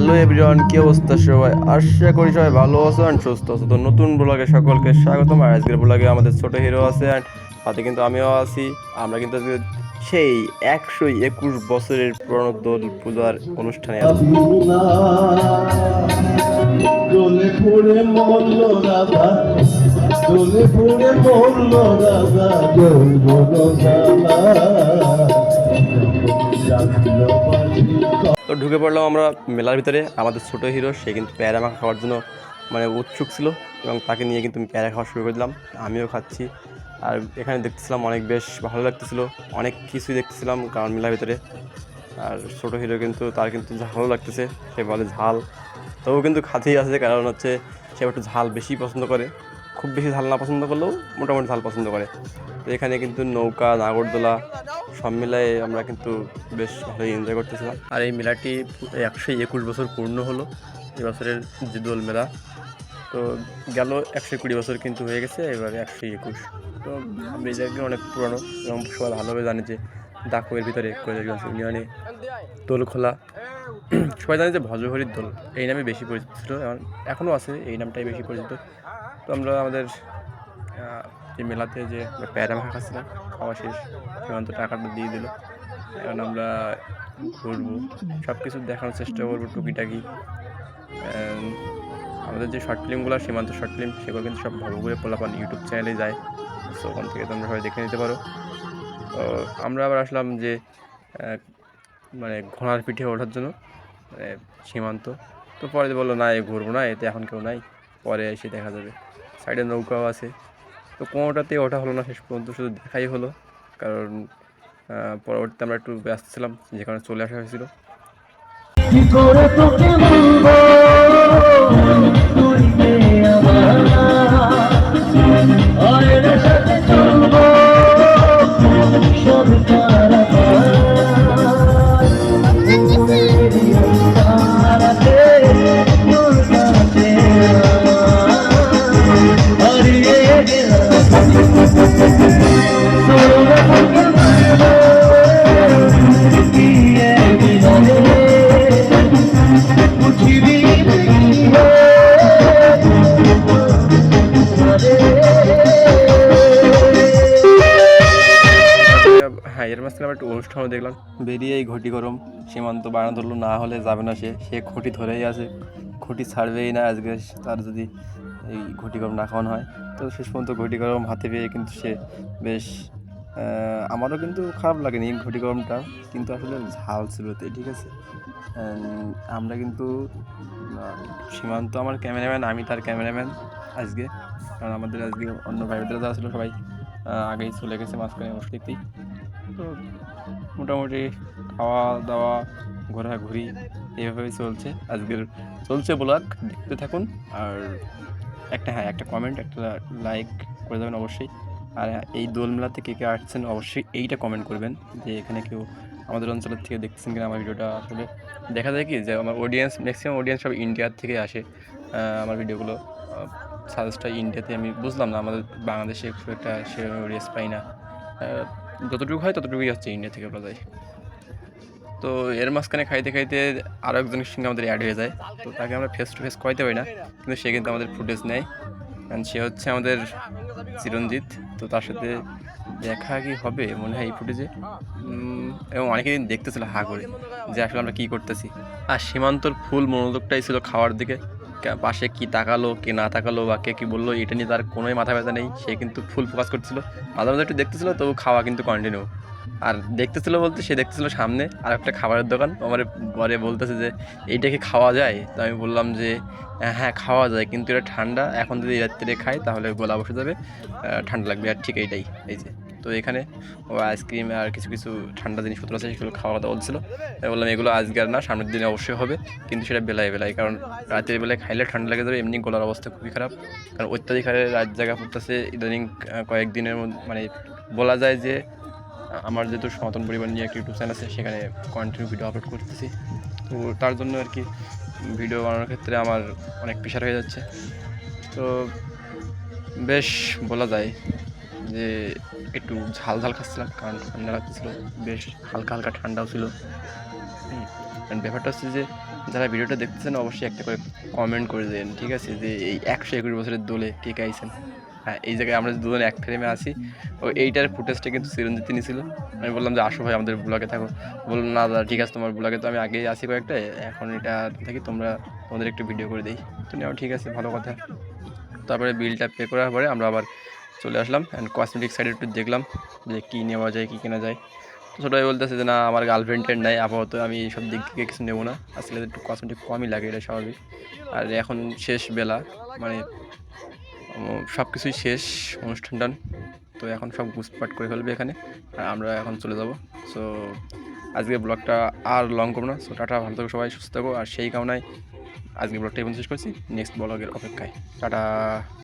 Hello everyone, কি অবস্থা সবাই? আশা করি সবাই ভালো আছো অ্যান্ড সুস্থ আছো। তো নতুন ব্লগে সকলকে স্বাগতম। আর আজকের ব্লগে আমাদের ছোট হিরো আছে অ্যান্ড সাথে কিন্তু আমিও আছি। আমরা কিন্তু সেই একশো একুশ বছরের পুরনো দোল পূজার অনুষ্ঠানে আছি। তো ঢুকে পড়লাম আমরা মেলার ভিতরে। আমাদের ছোট হিরো, সে কিন্তু প্যারা মাখা খাওয়ার জন্য মানে উৎসুক ছিল এবং তাকে নিয়ে কিন্তু আমি প্যারা খাওয়া শুরু করে দিলাম। আমিও খাচ্ছি। আর এখানে দেখতেছিলাম অনেক বেশ ভালো লাগতেছিল। অনেক কিছুই দেখতেছিলাম কারণ মেলার ভিতরে। আর ছোট হিরো কিন্তু, তার কিন্তু ঝালও লাগতেছে। সে বলে ঝাল। তবুও কিন্তু খাতেই আছে, কারণ হচ্ছে সে একটু ঝাল বেশি পছন্দ করে। খুব বেশি ঝাল না পছন্দ করলেও মোটামুটি ঝাল পছন্দ করে। তো এখানে কিন্তু নৌকা, নাগরদোলা সব মিলায়ে আমরা কিন্তু বেশ ভালোই এনজয় করতেছিলাম। আর এই মেলাটি একশো একুশ বছর পূর্ণ হলো এবছরের যে দোল মেলা। তো গেল একশো কুড়ি বছর কিন্তু হয়ে গেছে, এবারে একশো একুশ। তো এই অনেক পুরনো এবং সবাই ভালোভাবে জানে যে ডাকুয়ের ভিতরে কৈলাসগঞ্জ ইউনিয়নে দোল খোলা। সবাই জানে যে ভজহরির দোল, এই নামে বেশি পরিচিত ছিল এখনও আছে, এই নামটাই বেশি পরিচিত। তো আমরা আমাদের যে মেলাতে যে প্যারা খাচ্ছিলাম, খাওয়া শেষ, সীমান্ত টাকাটা দিয়ে দিল। এখন আমরা ঘুরবো সব কিছু দেখানোর চেষ্টা করব টুকিটাকি। আমাদের যে শর্ট ফিল্মগুলো সীমান্ত শর্ট ফিল্ম সেগুলো কিন্তু সব ভালো করে পোলাপান ইউটিউব চ্যানেলে যায়। সো ওখান থেকে তোমরা সবাই দেখে নিতে পারো। তো, আমরা আবার আসলাম যে মানে ঘোড়ার পিঠে ওঠার জন্য মানে সীমান্ত। তো পরে বলল, না, এ ঘুরবো না, এতে এখন কেউ নাই। পরে এসে দেখা যাবে। সাইডে নৌকাও আছে। তো কোনোটাতে ওঠা হলো না, শেষ পর্যন্ত শুধু দেখাই হলো। কারণ পরবর্তীতে আমরা একটু ব্যস্ত ছিলাম যেখানে চলে আসা হয়েছিল। মাঝখানে আমরা একটু অনুষ্ঠানও দেখলাম। বেরিয়ে এই ঘটি গরম, সীমান্ত বায়না ধরলো, না হলে যাবে না সে। সে খুঁটি ধরেই আছে। খুঁটি ছাড়বেই না আজকে তার যদি এই ঘটি গরম না খাওয়ানো হয়। তো শেষ পর্যন্ত ঘটি গরম হাতে পেয়ে কিন্তু সে বেশ আমারও কিন্তু খারাপ লাগেনি ঘটি গরমটা, কিন্তু আসলে ঝাল ছিল তো ঠিক আছে? আমরা কিন্তু সীমান্ত আমার ক্যামেরাম্যান, আমি তার ক্যামেরাম্যান আজকে। কারণ আমাদের আজকে অন্য ভাই বোনেরা যারা ছিল সবাই আগেই চলে গেছে মাঝখানে অবশ্যই তো মোটামুটি খাওয়া দাওয়া, ঘোরাঘুরি এইভাবেই চলছে। আজকের চলছে ব্লগ, দেখতে থাকুন। আর একটা হ্যাঁ একটা কমেন্ট একটা লাইক করে দেবেন অবশ্যই। আর এই দোল মেলাতে কে কে আসছেন অবশ্যই এইটা কমেন্ট করবেন। যে এখানে কেউ আমাদের অঞ্চলের থেকে দেখতেছেন কিনা আমার ভিডিওটা আসলে। দেখা যায় কি যে আমার অডিয়েন্স ম্যাক্সিমাম অডিয়েন্স সব ইন্ডিয়ার থেকে আসে। আমার ভিডিওগুলো সাজেস্টটা ইন্ডিয়াতে আমি বুঝলাম না আমাদের বাংলাদেশে খুব একটা সেরকম অডিয়েন্স পাই না। যতটুকু হয় ততটুকুই হচ্ছে ইন্ডিয়া থেকে বলা যায় তো এর মাঝখানে খাইতে খাইতে আরও একজনের সঙ্গে আমাদের অ্যাড হয়ে যায়। তো তাকে আমরা ফেস টু ফেস খাইতে পারি না, কিন্তু সে কিন্তু আমাদের ফুটেজ নেয়। কারণ সে হচ্ছে আমাদের চিরঞ্জিত। তো তার সাথে দেখা কি হবে মনে হয় এই ফুটেজে এবং অনেকে দিন দেখতেছিল হা করে যে আসলে আমরা কী করতেছি। আর সীমান্তর ফুল মনোযোগটাই ছিল খাওয়ার দিকে। পাশে কি তাকালো কে না তাকালো বা কে কী বলল এটা নিয়ে তার কোনোই মাথা ব্যথা নেই। সে কিন্তু ফুল ফোকাস করছিল। মাঝে মাঝে একটু দেখতেছিল তবু খাওয়া কিন্তু কন্টিনিউ আর দেখতেছিল বলতে সে দেখতেছিল সামনে আর একটা খাবারের দোকান। আমার পরে বলতেছে যে এইটা কি খাওয়া যায়? তো আমি বললাম যে "হ্যাঁ, হ্যাঁ খাওয়া যায়। কিন্তু এটা ঠান্ডা। এখন যদি রাত্রে খাই তাহলে গলা বসে যাবে। ঠান্ডা লাগবে। আর ঠিক এইটাই এই যে। তো এখানে আইসক্রিম আর কিছু কিছু ঠান্ডা জিনিসপত্র আছে, সেগুলো খাওয়া বলছিল আমি বললাম, এগুলো আজকে না, সামনের দিনে অবশ্যই হবে। কিন্তু সেটা বেলায় বেলায়, কারণ রাতের বেলায় খাইলে ঠান্ডা লেগে যাবে এমনি গলার অবস্থা খুবই খারাপ। কারণ অত্যাধিক হারে রাত জায়গা পড়তেছে, ইদানিং কয়েকদিনের মানে বলা যায় যে, আমার যেহেতু সনাতন পরিবার নিয়ে একটা ইউটিউব চ্যানেল আছে, সেখানে কন্টিনিউ ভিডিও আপলোড করতেছি। তো তার জন্য আর কি ভিডিও বানানোর ক্ষেত্রে আমার অনেক প্রেশার হয়ে যাচ্ছে। তো বেশ বলা যায় যে একটু ঝাল ঝাল খাচ্ছিলাম, কারণ ঠান্ডা লাগছিল, বেশ হালকা হালকা ঠান্ডাও ছিল। ব্যাপারটা হচ্ছে যে, যারা ভিডিওটা দেখতেছেন, অবশ্যই একটা করে কমেন্ট করে দেন, ঠিক আছে? যে এই একশো একুশ বছরের দোলে কে কে আইছেন? হ্যাঁ এই জায়গায় আমরা দুজন এক ফ্রেমে আছি, ও এইটার ফুটেজটা কিন্তু চিরঞ্জিত নিছিল আমি বললাম যে, আসো ভাই, আমাদের ব্লগে থাকো। বললাম না দাদা, ঠিক আছে, তোমার ব্লগে তো আমি আগেই আছি কয়েকটা, এখন এটা থেকে তোমরা তোমাদের একটু ভিডিও করে দিই। তো নেও ঠিক আছে, ভালো কথা। তারপরে বিলটা পে করার পরে আমরা আবার চলে আসলাম অ্যান্ড কসমেটিক সাইডে একটু দেখলাম যে কী নেওয়া যায়, কী কেনা যায়। তো ছোটোই বলতেছে যে, না, আমার গার্লফ্রেন্ডের নাই, আপাতত আমি এইসব দিক থেকে কিছু নেব না। আসলে একটু কসমেটিক কমই লাগে, এটা স্বাভাবিক। আর এখন শেষ বেলা মানে সব কিছুই শেষ অনুষ্ঠানটান তো এখন সব গুছপাট করে ফেলবে এখানে, আর আমরা এখন চলে যাব। সো আজকে ব্লগটা আর লং করব না। সো টাটা, ভালো থাকো সবাই, সুস্থ থাকো। আর সেই কারণে আজকে ব্লগটা এখন শেষ করছি। নেক্সট ব্লগের অপেক্ষায়। টাটা।